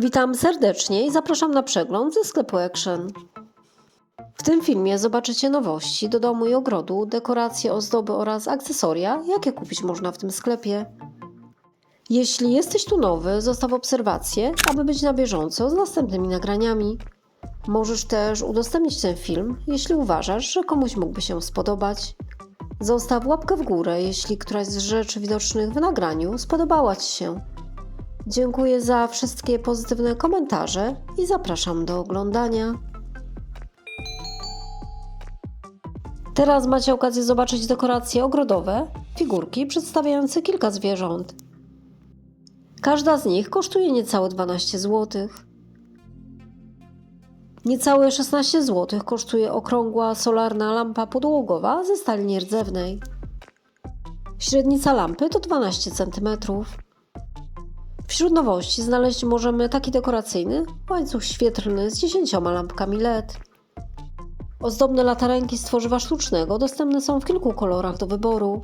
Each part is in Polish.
Witam serdecznie i zapraszam na przegląd ze sklepu Action. W tym filmie zobaczycie nowości do domu i ogrodu, dekoracje, ozdoby oraz akcesoria, jakie kupić można w tym sklepie. Jeśli jesteś tu nowy, zostaw obserwację, aby być na bieżąco z następnymi nagraniami. Możesz też udostępnić ten film, jeśli uważasz, że komuś mógłby się spodobać. Zostaw łapkę w górę, jeśli któraś z rzeczy widocznych w nagraniu spodobała Ci się. Dziękuję za wszystkie pozytywne komentarze i zapraszam do oglądania. Teraz macie okazję zobaczyć dekoracje ogrodowe, figurki przedstawiające kilka zwierząt. Każda z nich kosztuje niecałe 12 zł. Niecałe 16 zł kosztuje okrągła solarna lampa podłogowa ze stali nierdzewnej. Średnica lampy to 12 cm. Wśród nowości znaleźć możemy taki dekoracyjny łańcuch świetlny z 10 lampkami LED. Ozdobne latarenki z tworzywa sztucznego dostępne są w kilku kolorach do wyboru.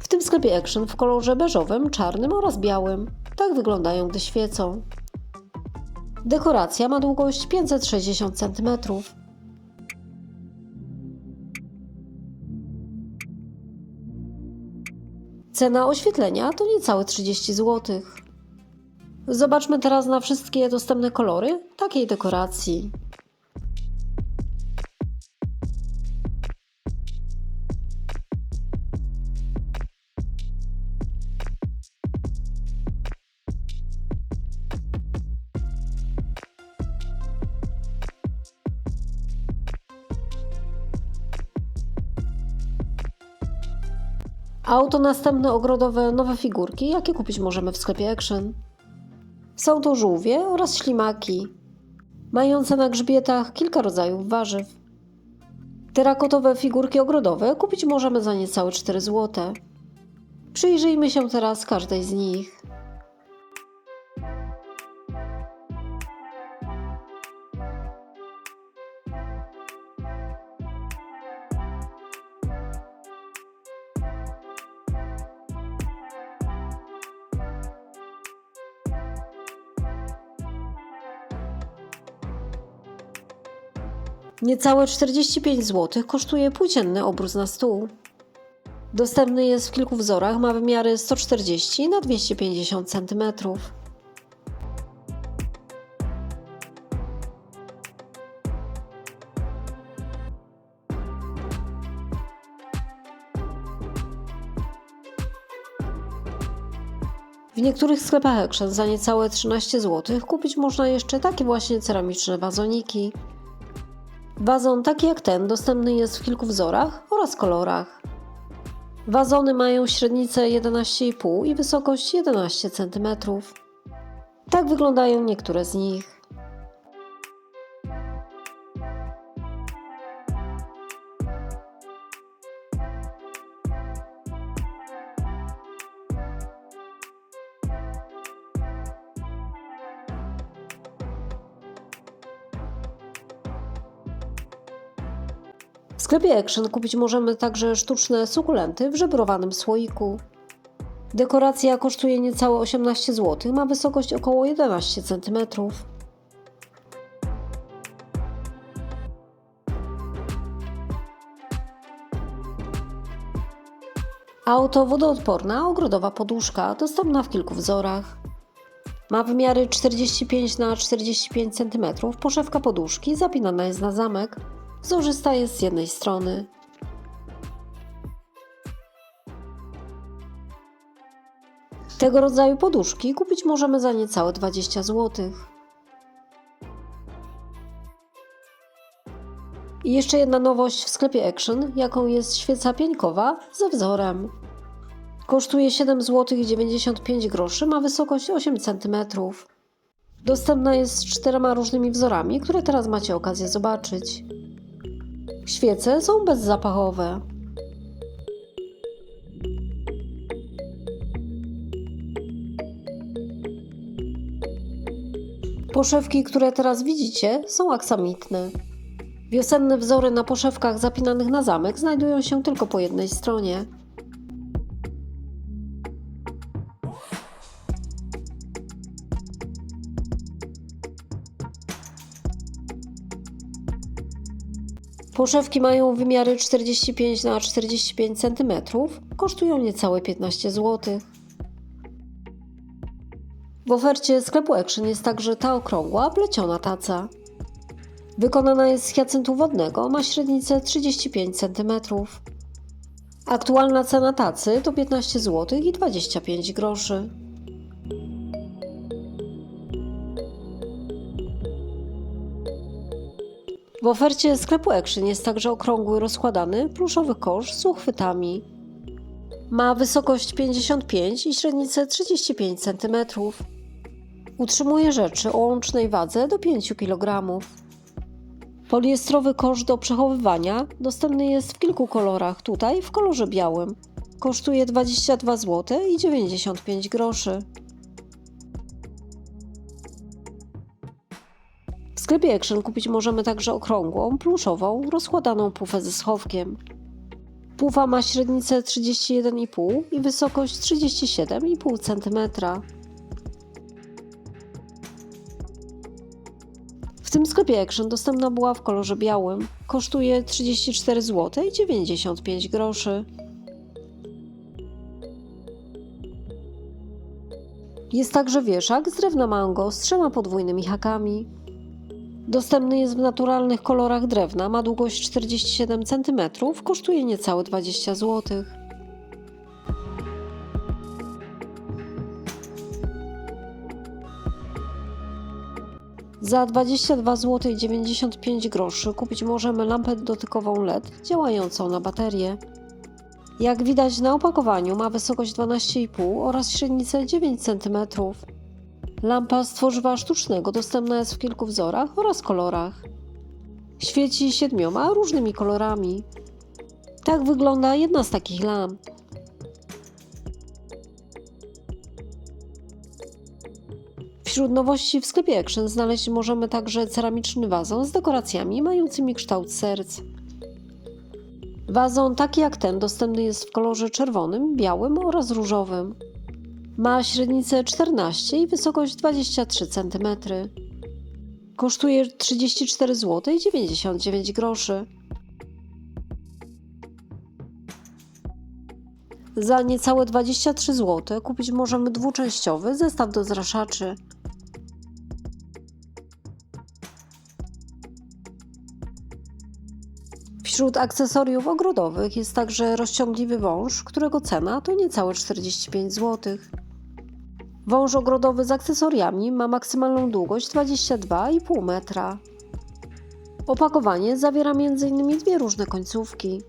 W tym sklepie Action w kolorze beżowym, czarnym oraz białym. Tak wyglądają, gdy świecą. Dekoracja ma długość 560 cm. Cena oświetlenia to niecałe 30 zł. Zobaczmy teraz na wszystkie dostępne kolory takiej dekoracji. Auto następne ogrodowe nowe figurki, jakie kupić możemy w sklepie Action. Są to żółwie oraz ślimaki, mające na grzbietach kilka rodzajów warzyw. Terakotowe figurki ogrodowe kupić możemy za niecałe 4 zł. Przyjrzyjmy się teraz każdej z nich. Niecałe 45 zł kosztuje płócienny obrus na stół. Dostępny jest w kilku wzorach, ma wymiary 140 na 250 cm. W niektórych sklepach Action za niecałe 13 zł kupić można jeszcze takie właśnie ceramiczne wazoniki. Wazon taki jak ten dostępny jest w kilku wzorach oraz kolorach. Wazony mają średnicę 11,5 i wysokość 11 cm. Tak wyglądają niektóre z nich. W sklepie Action kupić możemy także sztuczne sukulenty w żebrowanym słoiku. Dekoracja kosztuje niecałe 18 zł, ma wysokość około 11 cm. Auto wodoodporna ogrodowa poduszka, dostępna w kilku wzorach. Ma wymiary 45 na 45 cm. Poszewka poduszki zapinana jest na zamek. Wzorzysta jest z jednej strony. Tego rodzaju poduszki kupić możemy za niecałe 20 zł. I jeszcze jedna nowość w sklepie Action, jaką jest świeca pieńkowa ze wzorem. Kosztuje 7 zł 95 groszy, ma wysokość 8 cm. Dostępna jest z czterema różnymi wzorami, które teraz macie okazję zobaczyć. Świece są bezzapachowe. Poszewki, które teraz widzicie, są aksamitne. Wiosenne wzory na poszewkach zapinanych na zamek znajdują się tylko po jednej stronie. Poszewki mają wymiary 45 na 45 cm, kosztują niecałe 15 zł. W ofercie sklepu Action jest także ta okrągła, pleciona taca. Wykonana jest z hyacentu wodnego, ma średnicę 35 cm. Aktualna cena tacy to 15 zł i 25 groszy. W ofercie sklepu Action jest także okrągły, rozkładany, pluszowy kosz z uchwytami. Ma wysokość 55 i średnicę 35 cm. Utrzymuje rzeczy o łącznej wadze do 5 kg. Poliestrowy kosz do przechowywania dostępny jest w kilku kolorach, tutaj w kolorze białym. Kosztuje 22 zł i 95 groszy. Sklepie Action kupić możemy także okrągłą, pluszową, rozkładaną pufę ze schowkiem. Pufa ma średnicę 31,5 i wysokość 37,5 cm. W tym sklepie Action dostępna była w kolorze białym. Kosztuje 34 zł i 95 groszy. Jest także wieszak z drewna mango z trzema podwójnymi hakami. Dostępny jest w naturalnych kolorach drewna, ma długość 47 cm, kosztuje niecałe 20 zł. Za 22 zł i 95 groszy kupić możemy lampę dotykową LED działającą na baterię. Jak widać na opakowaniu ma wysokość 12,5 oraz średnicę 9 cm. Lampa z tworzywa sztucznego dostępna jest w kilku wzorach oraz kolorach. Świeci siedmioma różnymi kolorami. Tak wygląda jedna z takich lamp. Wśród nowości w sklepie Action znaleźć możemy także ceramiczny wazon z dekoracjami mającymi kształt serc. Wazon taki jak ten dostępny jest w kolorze czerwonym, białym oraz różowym. Ma średnicę 14 i wysokość 23 cm. Kosztuje 34 zł i 99 groszy. Za niecałe 23 zł kupić możemy dwuczęściowy zestaw do zraszaczy. Wśród akcesoriów ogrodowych jest także rozciągliwy wąż, którego cena to niecałe 45 zł. Wąż ogrodowy z akcesoriami ma maksymalną długość 22,5 metra. Opakowanie zawiera m.in. dwie różne końcówki.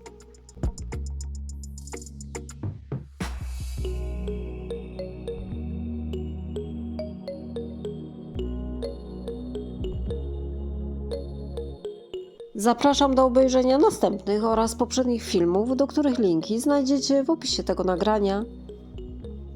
Zapraszam do obejrzenia następnych oraz poprzednich filmów, do których linki znajdziecie w opisie tego nagrania.